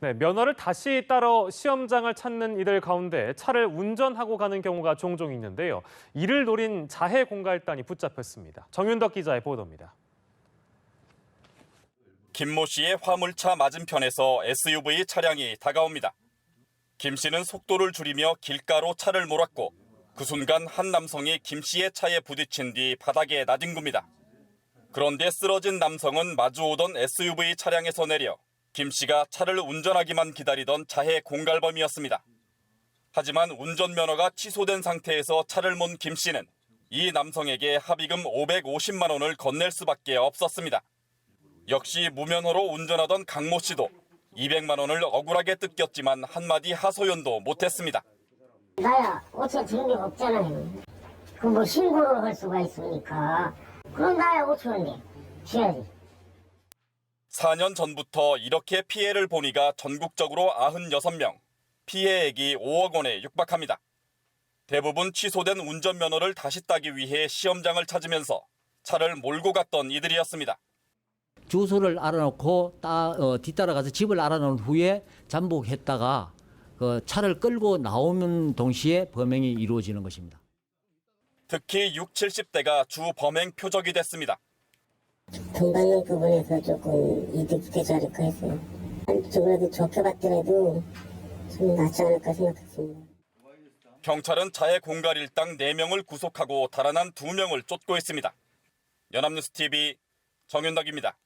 네, 면허를 다시 따러 시험장을 찾는 이들 가운데 차를 운전하고 가는 경우가 종종 있는데요. 이를 노린 자해 공갈단이 붙잡혔습니다. 정윤덕 기자의 보도입니다. 김모 씨의 화물차 맞은편에서 SUV 차량이 다가옵니다. 김 씨는 속도를 줄이며 길가로 차를 몰았고 그 순간 한 남성이 김 씨의 차에 부딪힌 뒤 바닥에 나뒹굽니다. 그런데 쓰러진 남성은 마주오던 SUV 차량에서 내려 김 씨가 차를 운전하기만 기다리던 자해 공갈범이었습니다. 하지만 운전면허가 취소된 상태에서 차를 몬 김 씨는 이 남성에게 합의금 550만 원을 건넬 수밖에 없었습니다. 역시 무면허로 운전하던 강모 씨도 200만 원을 억울하게 뜯겼지만 한마디 하소연도 못했습니다. 나야 오천 증빙 없잖아요. 그 뭐 신고를 할 수가 있습니까? 그럼 나야 오천 원내 줘야지. 4년 전부터 이렇게 피해를 보니가 전국적으로 96명, 피해액이 5억 원에 육박합니다. 대부분 취소된 운전면허를 다시 따기 위해 시험장을 찾으면서 차를 몰고 갔던 이들이었습니다. 주소를 알아놓고 따, 어, 뒤따라가서 집을 알아놓은 후에 잠복했다가 그 차를 끌고 나오는 동시에 범행이 이루어지는 것입니다. 특히 6, 70대가 주 범행 표적이 됐습니다. 돈 받는 부분에서 조금 이득이 되지 않을까 했어요. 한쪽으로도 좋게 봤더라도 좀 낫지 않을까 생각했습니다. 경찰은 자해 공갈 일당 4명을 구속하고 달아난 2명을 쫓고 있습니다. 연합뉴스 TV 정윤덕입니다.